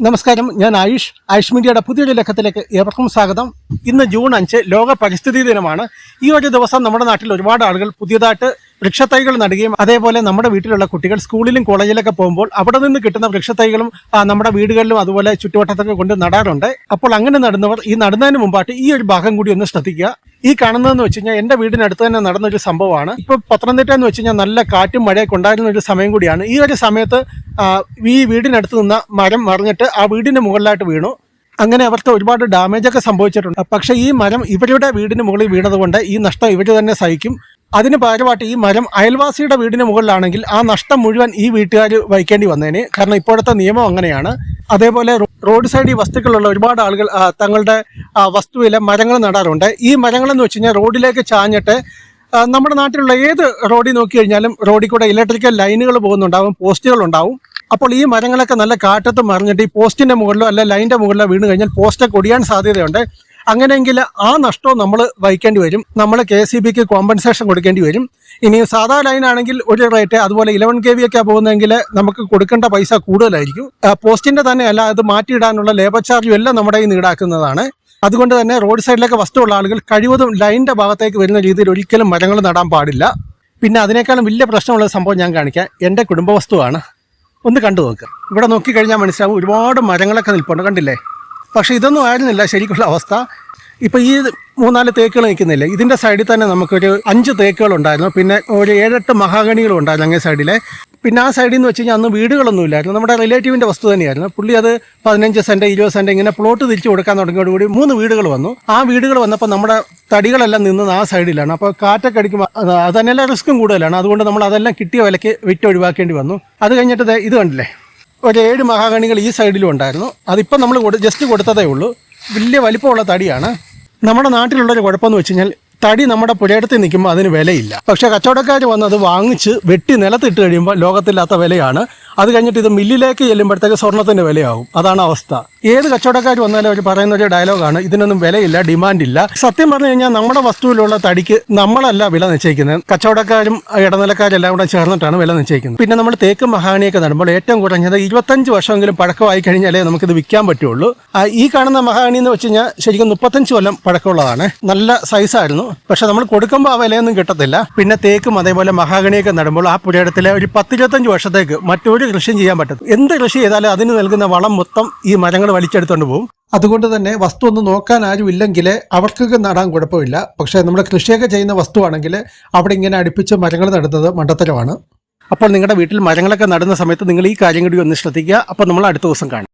നമസ്കാരം ഞാൻ ആയുഷ്. ആയുഷ് മീഡിയയുടെ പുതിയൊരു ലക്കത്തിലേക്ക് ഏവർക്കും സ്വാഗതം. ഇന്ന് ജൂൺ അഞ്ച് ലോക പരിസ്ഥിതി ദിനമാണ്. ഈ ഒരു ദിവസം നമ്മുടെ നാട്ടിൽ ഒരുപാട് ആളുകൾ പുതിയതായിട്ട് വൃക്ഷത്തൈകൾ നടുകയും അതേപോലെ നമ്മുടെ വീട്ടിലുള്ള കുട്ടികൾ സ്കൂളിലും കോളേജിലൊക്കെ പോകുമ്പോൾ അവിടെ നിന്ന് കിട്ടുന്ന വൃക്ഷത്തൈകളും നമ്മുടെ വീടുകളിലും അതുപോലെ ചുറ്റുവട്ടത്തൊക്കെ കൊണ്ട് നടാറുണ്ട്. അപ്പോൾ അങ്ങനെ നടുന്നവർ ഈ നടുന്നതിന് മുമ്പായിട്ട് ഈ ഒരു ഭാഗം കൂടി ഒന്ന് ശ്രദ്ധിക്കുക. ഈ കാണുന്നതെന്ന് വെച്ച് കഴിഞ്ഞാൽ എന്റെ വീടിനടുത്ത് തന്നെ നടന്ന ഒരു സംഭവമാണ്. ഇപ്പൊ പത്തനംതിട്ട എന്ന് വെച്ച് കഴിഞ്ഞാൽ നല്ല കാറ്റും മഴയൊക്കെ ഉണ്ടായിരുന്ന ഒരു സമയം കൂടിയാണ്. ഈ ഒരു സമയത്ത് ഈ വീടിനടുത്ത് നിന്ന മരം മറിഞ്ഞിട്ട് ആ വീടിന്റെ മുകളിലായിട്ട് വീണു. അങ്ങനെ അവർക്ക് ഒരുപാട് ഡാമേജ് ഒക്കെ സംഭവിച്ചിട്ടുണ്ട്. പക്ഷേ ഈ മരം ഇവരുടെ വീടിന് മുകളിൽ വീണതുകൊണ്ട് ഈ നഷ്ടം ഇവർ തന്നെ സഹിക്കും. അതിന് പകരമായിട്ട് ഈ മരം അയൽവാസിയുടെ വീടിന് മുകളിലാണെങ്കിൽ ആ നഷ്ടം മുഴുവൻ ഈ വീട്ടുകാർ വഹിക്കേണ്ടി വന്നേനെ. കാരണം ഇപ്പോഴത്തെ നിയമം അങ്ങനെയാണ്. അതേപോലെ റോഡ് സൈഡ് ഈ വസ്തുക്കളുള്ള ഒരുപാട് ആളുകൾ തങ്ങളുടെ വസ്തുവിൽ മരങ്ങൾ നടാറുണ്ട്. ഈ മരങ്ങളെന്ന് വെച്ച് കഴിഞ്ഞാൽ റോഡിലേക്ക് ചാഞ്ഞിട്ട് നമ്മുടെ നാട്ടിലുള്ള ഏത് റോഡിൽ നോക്കി കഴിഞ്ഞാലും റോഡിൽ കൂടെ ഇലക്ട്രിക്കൽ ലൈനുകൾ പോകുന്നുണ്ടാവും പോസ്റ്റുകൾ ഉണ്ടാവും. അപ്പോൾ ഈ മരങ്ങളൊക്കെ നല്ല കാറ്റത്ത് മറിഞ്ഞിട്ട് ഈ പോസ്റ്റിന്റെ മുകളിലോ അല്ല ലൈനിന്റെ മുകളിലോ വീണ് കഴിഞ്ഞാൽ പോസ്റ്റ് കൊടിയാൻ സാധ്യതയുണ്ട്. അങ്ങനെയെങ്കിൽ ആ നഷ്ടവും നമ്മൾ വഹിക്കേണ്ടി വരും. നമ്മൾ കെ എസ് ബിക്ക് കോമ്പൻസേഷൻ കൊടുക്കേണ്ടി വരും. ഇനി സാധാ ലൈനാണെങ്കിൽ ഒരു റേറ്റ് അതുപോലെ ഇലവൻ കെ വി ഒക്കെ പോകുന്നതെങ്കിൽ നമുക്ക് കൊടുക്കേണ്ട പൈസ കൂടുതലായിരിക്കും. പോസ്റ്റിന്റെ തന്നെ അല്ല അത് മാറ്റിയിടാനുള്ള ലേബർ ചാർജും എല്ലാം നമ്മുടെ കയ്യിൽ ഈടാക്കുന്നതാണ്. അതുകൊണ്ട് തന്നെ റോഡ് സൈഡിലൊക്കെ വസ്തുവുള്ള ആളുകൾ കഴിവതും ലൈന്റെ ഭാഗത്തേക്ക് വരുന്ന രീതിയിൽ ഒരിക്കലും മരങ്ങൾ നടാൻ പാടില്ല. പിന്നെ അതിനേക്കാളും വലിയ പ്രശ്നമുള്ള സംഭവം ഞാൻ കാണിക്കാം. എന്റെ കുടുംബ വസ്തുവാണ്. ഒന്ന് കണ്ടു നോക്കുക ഇവിടെ നോക്കിക്കഴിഞ്ഞാൽ മനസ്സിലാവും ഒരുപാട് മരങ്ങളൊക്കെ നിൽപ്പുണ്ട്. കണ്ടില്ലേ? പക്ഷേ ഇതൊന്നും ആയിരുന്നില്ല. ശരിക്കുള്ള അവസ്ഥ. ഇപ്പം ഈ മൂന്നാൽ തേക്കുകൾ നിൽക്കുന്നില്ലേ? ഇതിന്റെ സൈഡിൽ തന്നെ നമുക്കൊരു അഞ്ച് തേക്കുകൾ ഉണ്ടായിരുന്നു. പിന്നെ ഒരു ഏഴെട്ട് മഹാഗണികളും ഉണ്ടായിരുന്നു അങ്ങേ സൈഡിലെ പിന്നെ ആ സൈഡിൽ നിന്ന് വെച്ച് കഴിഞ്ഞാൽ അന്ന് വീടുകളൊന്നും ഇല്ലായിരുന്നു. നമ്മുടെ റിലേറ്റീവിന്റെ വസ്തു തന്നെയായിരുന്നു. പുള്ളി അത് പതിനഞ്ച് സെന്റ് ഇരുപത് സെന്റ് ഇങ്ങനെ പ്ലോട്ട് തിരിച്ചു കൊടുക്കാൻ തുടങ്ങിയോടുകൂടി മൂന്ന് വീടുകൾ വന്നു. ആ വീടുകൾ വന്നപ്പോൾ നമ്മുടെ തടികളെല്ലാം നിന്നത് ആ സൈഡിലാണ് അപ്പോൾ കാറ്റൊക്കെ അടിക്കുമ്പോൾ അത് അത് തന്നെയല്ല റിസ്ക്കും കൂടുതലാണ്. അതുകൊണ്ട് നമ്മൾ അതെല്ലാം കിട്ടിയ വിലയ്ക്ക് വിറ്റ് ഒഴിവാക്കേണ്ടി വന്നു. അത് കഴിഞ്ഞിട്ട് ഇത് കണ്ടില്ലേ? ഒരു ഏഴ് മഹാഗണികൾ ഈ സൈഡിലും ഉണ്ടായിരുന്നു. അതിപ്പം നമ്മൾ ജസ്റ്റ് കൊടുത്തതേ ഉള്ളൂ. വലിയ വലിപ്പമുള്ള തടിയാണ്. നമ്മുടെ നാട്ടിലുള്ളൊരു കുഴപ്പമെന്ന് വെച്ച് കഴിഞ്ഞാൽ തടി നമ്മുടെ പുരയിടത്തിൽ നിൽക്കുമ്പോൾ അതിന് വിലയില്ല. പക്ഷേ കച്ചവടക്കാർ വന്ന് അത് വാങ്ങിച്ച് വെട്ടി നിലത്തിട്ട് കഴിയുമ്പോൾ ലോകത്തില്ലാത്ത വിലയാണ്. അത് കഴിഞ്ഞിട്ട് ഇത് മില്ലിലേക്ക് ചെല്ലുമ്പോഴത്തേക്ക് സ്വർണത്തിന്റെ വിലയാവും അതാണ് അവസ്ഥ. ഏത് കച്ചവടക്കാർ വന്നാലും അവർ പറയുന്ന ഒരു ഡയലോഗാണ് ഇതിനൊന്നും വിലയില്ല ഡിമാൻഡ് ഇല്ല സത്യം പറഞ്ഞു കഴിഞ്ഞാൽ നമ്മുടെ വസ്തുവിലുള്ള തടിക്ക് നമ്മളല്ല വില നിശ്ചയിക്കുന്നത്. കച്ചവടക്കാരും ഇടനിലക്കാരെല്ലാം കൂടെ ചേർന്നിട്ടാണ് വില നിശ്ചയിക്കുന്നത്. പിന്നെ നമ്മൾ തേക്ക് മഹാണിയൊക്കെ നടുമ്പോൾ ഏറ്റവും കുറഞ്ഞത് ഇരുപത്തഞ്ച് വർഷമെങ്കിലും പഴക്കമായി കഴിഞ്ഞാലേ നമുക്കിത് വിൽക്കാൻ പറ്റുള്ളൂ. ഈ കാണുന്ന മഹാണി എന്ന് വെച്ച് കഴിഞ്ഞാൽ ശരിക്കും മുപ്പത്തഞ്ച് കൊല്ലം പഴക്കമുള്ളതാണ്. നല്ല സൈസായിരുന്നു. പക്ഷെ നമ്മൾ കൊടുക്കുമ്പോൾ ആ വിലയൊന്നും കിട്ടത്തില്ല. പിന്നെ തേക്കും അതേപോലെ മഹാഗണിയൊക്കെ നടുമ്പോൾ ആ പുരയിടത്തിലെ ഒരു പത്തിരുപത്തഞ്ച് വർഷത്തേക്ക് മറ്റൊരു കൃഷിയും ചെയ്യാൻ പറ്റും എന്ത് കൃഷി ചെയ്താലും അതിന് നൽകുന്ന വളം മൊത്തം ഈ മരങ്ങൾ വലിച്ചെടുത്തോണ്ട് പോകും. അതുകൊണ്ട് തന്നെ വസ്തു ഒന്ന് നോക്കാൻ ആരും ഇല്ലെങ്കിൽ അവർക്കൊക്കെ നടാൻ കുഴപ്പമില്ല. പക്ഷേ നമ്മൾ കൃഷിയൊക്കെ ചെയ്യുന്ന വസ്തുവാണെങ്കിൽ അവിടെ ഇങ്ങനെ അടുപ്പിച്ച് മരങ്ങൾ നടുന്നത് മണ്ടത്തരമാണ്. അപ്പോൾ നിങ്ങളുടെ വീട്ടിൽ മരങ്ങളൊക്കെ നടുന്ന സമയത്ത് നിങ്ങൾ ഈ കാര്യം കൂടി ഒന്ന് ശ്രദ്ധിക്കുക. അപ്പോൾ നമ്മൾ അടുത്ത ദിവസം കാണാം.